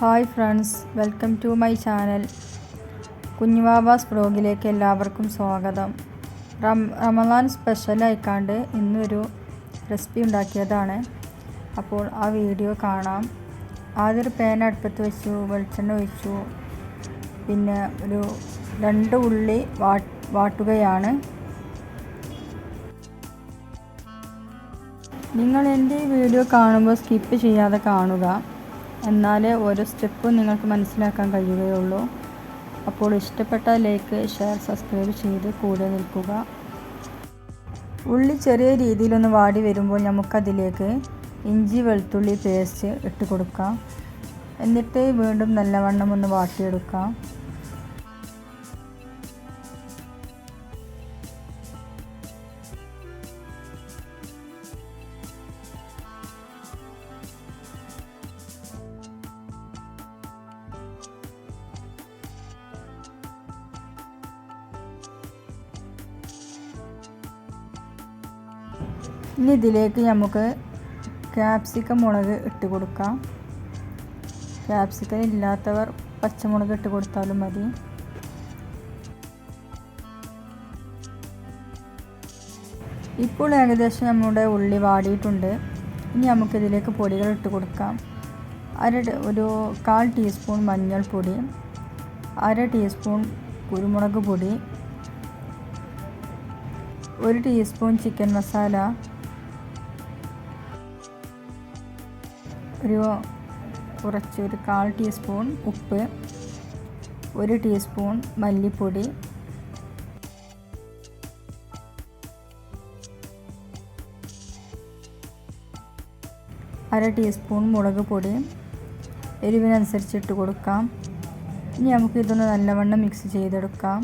Hi friends welcome to my channel. കുഞ്ഞുവാബാസ് ബ്ലോഗിലേക്ക് എല്ലാവർക്കും സ്വാഗതം. റം റമദാൻ സ്പെഷ്യലായിക്കാണ്ട് ഇന്നൊരു റെസിപ്പി ഉണ്ടാക്കിയതാണ്. അപ്പോൾ ആ വീഡിയോ കാണാം. ആദ്യം ഒരു പേന അടുപ്പത്ത് വെച്ചു വെളിച്ചെണ്ണ ഒഴിച്ചു. പിന്നെ ഒരു രണ്ട് ഉള്ളി വാട്ടുകയാണ്. നിങ്ങൾ എന്റെ വീഡിയോ കാണുമ്പോൾ സ്കിപ്പ് ചെയ്യാതെ കാണുക. എന്നാലേ ഓരോ സ്റ്റെപ്പും നിങ്ങൾക്ക് മനസ്സിലാക്കാൻ കഴിയുകയുള്ളൂ. അപ്പോൾ ഇഷ്ടപ്പെട്ട ലൈക്ക് ഷെയർ സബ്സ്ക്രൈബ് ചെയ്ത് കൂടെ നിൽക്കുക. ഉള്ളി ചെറിയ രീതിയിലൊന്ന് വാടി വരുമ്പോൾ നമുക്കതിലേക്ക് ഇഞ്ചി വെളുത്തുള്ളി പേസ്റ്റ് ഇട്ട് കൊടുക്കാം. എന്നിട്ട് വീണ്ടും നല്ലവണ്ണം ഒന്ന് വാട്ടിയെടുക്കാം. ഇനി ഇതിലേക്ക് നമുക്ക് ക്യാപ്സിക്കം മുളക് ഇട്ട് കൊടുക്കാം. ക്യാപ്സിക്കം ഇല്ലാത്തവർ പച്ചമുളക് ഇട്ട് കൊടുത്താലും മതി. ഇപ്പോൾ ഏകദേശം നമ്മുടെ ഉള്ളി വാടിയിട്ടുണ്ട്. ഇനി നമുക്കിതിലേക്ക് പൊടികൾ ഇട്ട് കൊടുക്കാം. അര ഒരു കാൽ ടീസ്പൂൺ മഞ്ഞൾപ്പൊടി അര ടീസ്പൂൺ കുരുമുളക് പൊടി ഒരു ടീസ്പൂൺ ചിക്കൻ മസാല ഒരു കുറച്ച് ഒരു കാൽ ടീസ്പൂൺ ഉപ്പ് ഒരു ടീസ്പൂൺ മല്ലിപ്പൊടി അര ടീസ്പൂൺ മുളക് പൊടി എരിവിനനുസരിച്ച് ഇട്ട് കൊടുക്കാം. ഇനി നമുക്ക് ഇതൊന്ന് നല്ലവണ്ണം മിക്സ് ചെയ്തെടുക്കാം.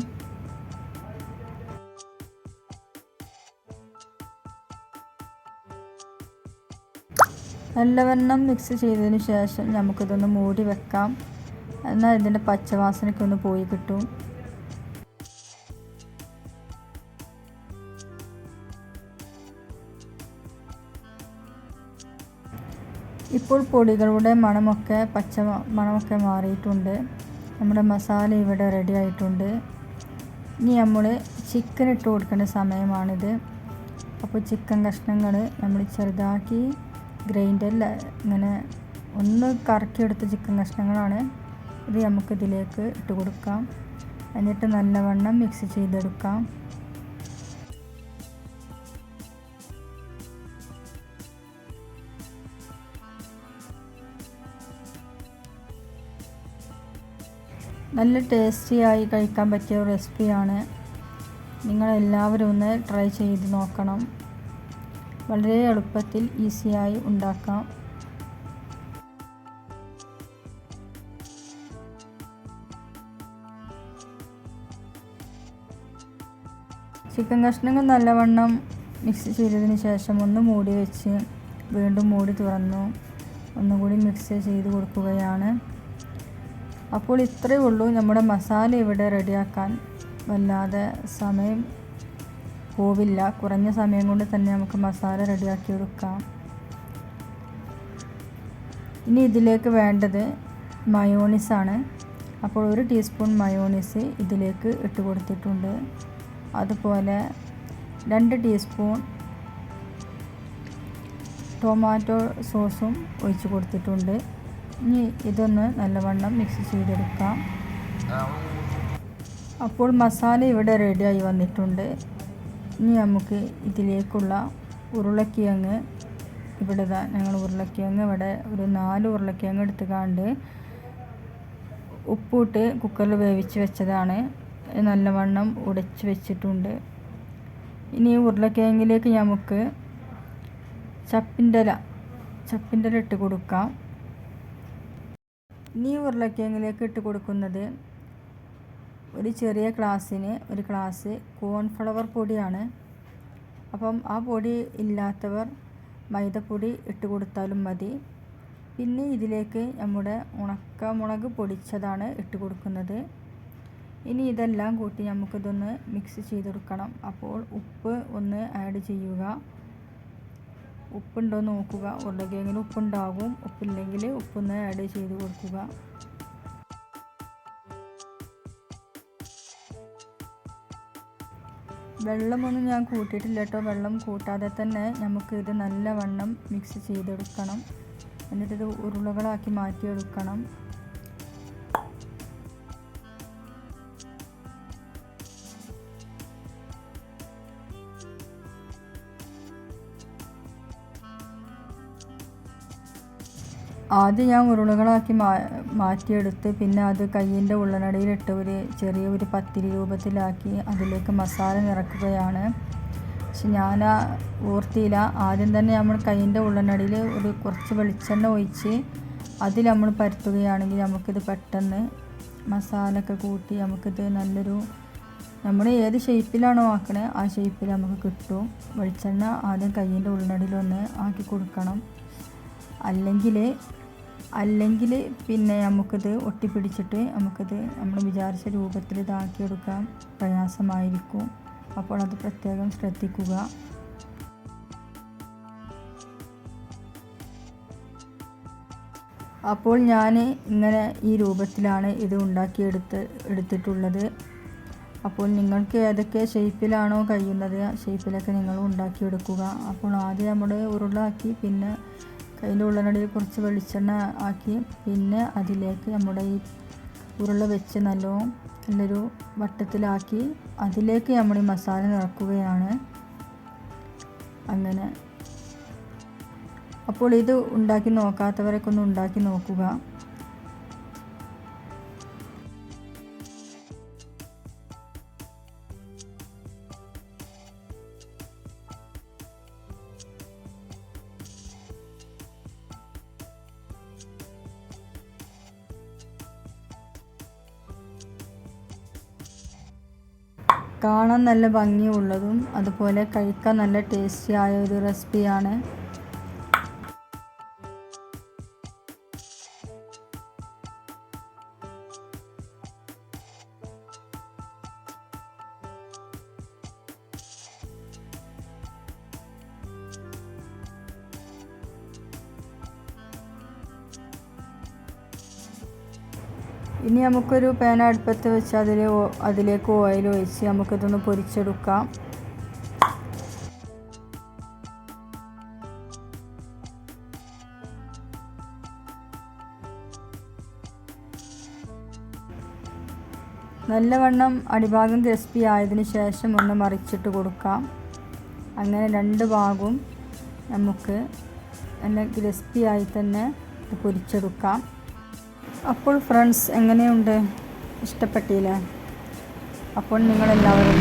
നല്ലവണ്ണം മിക്സ് ചെയ്തതിന് ശേഷം നമുക്കിതൊന്ന് മൂടി വെക്കാം. എന്നാൽ ഇതിന്റെ പച്ചവാസനയ്ക്ക് ഒന്ന് പോയി കിട്ടും. ഇപ്പോൾ പൊടികളുടെ മണമൊക്കെ പച്ച മണമൊക്കെ മാറിയിട്ടുണ്ട്. നമ്മുടെ മസാല ഇവിടെ റെഡി ആയിട്ടുണ്ട്. ഇനി നമ്മൾ ചിക്കൻ ഇട്ട് കൊടുക്കേണ്ട സമയമാണിത്. അപ്പോൾ ചിക്കൻ കഷ്ണങ്ങൾ നമ്മൾ ചെറുതാക്കി ഗ്രൈൻഡറിൽ ഇങ്ങനെ ഒന്ന് കറക്കിയെടുത്ത ചിക്കൻ കഷ്ണങ്ങളാണ് ഇത് നമുക്കിതിലേക്ക് ഇട്ട് കൊടുക്കാം. എന്നിട്ട് നല്ലവണ്ണം മിക്സ് ചെയ്തെടുക്കാം. നല്ല ടേസ്റ്റിയായി കഴിക്കാൻ പറ്റിയ റെസിപ്പിയാണ് നിങ്ങളെല്ലാവരും ഒന്ന് ട്രൈ ചെയ്ത് നോക്കണം. വളരെ എളുപ്പത്തിൽ ഈസിയായി ഉണ്ടാക്കാം. ചിക്കൻ കഷ്ണങ്ങൾ നല്ലവണ്ണം മിക്സ് ചെയ്തതിന് ശേഷം ഒന്ന് മൂടി വെച്ച് വീണ്ടും മൂടി തുറന്നു. ഒന്നുകൂടി മിക്സ് ചെയ്ത് കൊടുക്കുകയാണ്. അപ്പോൾ ഇത്രയേ ഉള്ളൂ. നമ്മുടെ മസാല ഇവിടെ റെഡിയാക്കാൻ വല്ലാതെ സമയം പോവില്ല. കുറഞ്ഞ സമയം കൊണ്ട് തന്നെ നമുക്ക് മസാല റെഡിയാക്കി എടുക്കാം. ഇനി ഇതിലേക്ക് വേണ്ടത് മയോണിസാണ് അപ്പോൾ ഒരു ടീസ്പൂൺ മയോണിസ് ഇതിലേക്ക് ഇട്ട് കൊടുത്തിട്ടുണ്ട്. അതുപോലെ രണ്ട് ടീസ്പൂൺ ടൊമാറ്റോ സോസും ഒഴിച്ച് കൊടുത്തിട്ടുണ്ട്. ഇനി ഇതൊന്ന് നല്ലവണ്ണം മിക്സ് ചെയ്തെടുക്കാം. അപ്പോൾ മസാല ഇവിടെ റെഡിയായി വന്നിട്ടുണ്ട്. ഇനി നമുക്ക് ഇതിലേക്കുള്ള ഉരുളക്കിഴങ്ങ്. ഇവിടെ ഞങ്ങൾ ഉരുളക്കിഴങ്ങ്. ഇവിടെ ഒരു നാല് ഉരുളക്കിഴങ്ങ് എടുത്ത് കണ്ട് ഉപ്പിട്ട് കുക്കറിൽ വേവിച്ച് വെച്ചതാണ്. നല്ലവണ്ണം ഉടച്ച് വെച്ചിട്ടുണ്ട്. ഇനി ഉരുളക്കിഴങ്ങിലേക്ക് നമുക്ക് ചപ്പിന്റെ ഇല ചപ്പിന്റെ ഇല ഇട്ട് കൊടുക്കാം. ഇനി ഉരുളക്കിഴങ്ങിലേക്ക് ഇട്ട് കൊടുക്കുന്നത് ഒരു ചെറിയ ഗ്ലാസ്സിന് ഒരു ഗ്ലാസ് കോൺഫ്ലവർ പൊടിയാണ്. അപ്പം ആ പൊടി ഇല്ലാത്തവർ മൈദപ്പൊടി ഇട്ട് കൊടുത്താലും മതി. പിന്നെ ഇതിലേക്ക് നമ്മുടെ ഉണക്കമുളക് പൊടിച്ചതാണ് ഇട്ട് കൊടുക്കുന്നത്. ഇനി ഇതെല്ലാം കൂട്ടി നമുക്കിതൊന്ന് മിക്സ് ചെയ്തെടുക്കണം അപ്പോൾ ഉപ്പ് ഒന്ന് ആഡ് ചെയ്യുക. ഉപ്പുണ്ടോ നോക്കുക. ഉരുളക്കിഴങ്ങിന് ഉപ്പുണ്ടാകും. ഉപ്പില്ലെങ്കിൽ ഉപ്പൊന്ന് ആഡ് ചെയ്ത് കൊടുക്കുക. വെള്ളമൊന്നും ഞാൻ കൂട്ടിയിട്ടില്ല കേട്ടോ വെള്ളം കൂട്ടാതെ തന്നെ നമുക്ക് ഇത് നല്ലവണ്ണം മിക്സ് ചെയ്തെടുക്കണം. എന്നിട്ടിത് ഉരുളകളാക്കി മാറ്റിയെടുക്കണം. ആദ്യം ഞാൻ ഉരുളകളാക്കി മാ മാറ്റിയെടുത്ത് പിന്നെ അത് കയ്യിന്റെ ഉള്ളനടിയിലിട്ട് ഒരു ചെറിയ ഒരു പത്തിരി രൂപത്തിലാക്കി അതിലേക്ക് മസാല നിറക്കുകയാണ്. പക്ഷെ ഞാൻ ഓർത്തിയില്ല ആദ്യം തന്നെ നമ്മൾ കയ്യിന്റെ ഉള്ളനടിയിൽ ഒരു കുറച്ച് വെളിച്ചെണ്ണ ഒഴിച്ച് അതിൽ നമ്മൾ പരത്തുകയാണെങ്കിൽ നമുക്കിത് പെട്ടെന്ന് മസാലയൊക്കെ കൂട്ടി നമുക്കിത് നല്ലൊരു നമ്മൾ ഏത് ഷേപ്പിലാണോ ആക്കണേ ആ ഷേപ്പിൽ നമുക്ക് കിട്ടും. വെളിച്ചെണ്ണ ആദ്യം കയ്യിന്റെ ഉള്ളനടിയിലൊന്ന് ആക്കി കൊടുക്കണം. അല്ലെങ്കിൽ അല്ലെങ്കിൽ പിന്നെ നമുക്കിത് ഒട്ടിപ്പിടിച്ചിട്ട് നമുക്കിത് നമ്മൾ വിചാരിച്ച രൂപത്തിൽ ഇതാക്കിയെടുക്കാൻ പ്രയാസമായിരിക്കും. അപ്പോൾ അത് പ്രത്യേകം ശ്രദ്ധിക്കുക. അപ്പോൾ ഞാൻ ഇങ്ങനെ ഈ രൂപത്തിലാണ് ഇത് ഉണ്ടാക്കിയെടുത്ത് എടുത്തിട്ടുള്ളത്. അപ്പോൾ നിങ്ങൾക്ക് ഏതൊക്കെ ഷേപ്പിലാണോ കഴിയുന്നത് ഷേപ്പിലൊക്കെ നിങ്ങൾ ഉണ്ടാക്കിയെടുക്കുക. അപ്പോൾ ആദ്യം നമ്മൾ ഉരുളാക്കി പിന്നെ കയ്യിന്റെ ഉള്ളനടിയിൽ കുറച്ച് വെളിച്ചെണ്ണ ആക്കി പിന്നെ അതിലേക്ക് നമ്മുടെ ഈ ഉരുള വെച്ച് നല്ലോണം നല്ലൊരു വട്ടത്തിലാക്കി അതിലേക്ക് നമ്മൾ ഈ മസാല നിറക്കുകയാണ്. അങ്ങനെ. അപ്പോൾ ഇത് ഉണ്ടാക്കി നോക്കാത്തവരൊക്കെ ഒന്ന് ഉണ്ടാക്കി നോക്കുക. കാണാൻ നല്ല ഭംഗിയുള്ളതും അതുപോലെ കഴിക്കാൻ നല്ല ടേസ്റ്റി ആയ ഒരു റെസിപ്പിയാണ് ഇനി നമുക്കൊരു പാൻ അടുപ്പത്ത് വെച്ച് അതിൽ അതിലേക്ക് ഓയിൽ ഒഴിച്ച് നമുക്കിതൊന്ന് പൊരിച്ചെടുക്കാം. നല്ലവണ്ണം അടിഭാഗം ക്രിസ്പി ആയതിനു ശേഷം ഒന്ന് മറിച്ചിട്ട് കൊടുക്കാം. അങ്ങനെ രണ്ട് ഭാഗവും നമുക്ക് നല്ല ക്രിസ്പി ആയി തന്നെ പൊരിച്ചെടുക്കാം. അപ്പോൾ ഫ്രണ്ട്സ് എങ്ങനെയുണ്ട്? ഇഷ്ടപ്പെട്ടില്ല? അപ്പോൾ നിങ്ങളെല്ലാവരും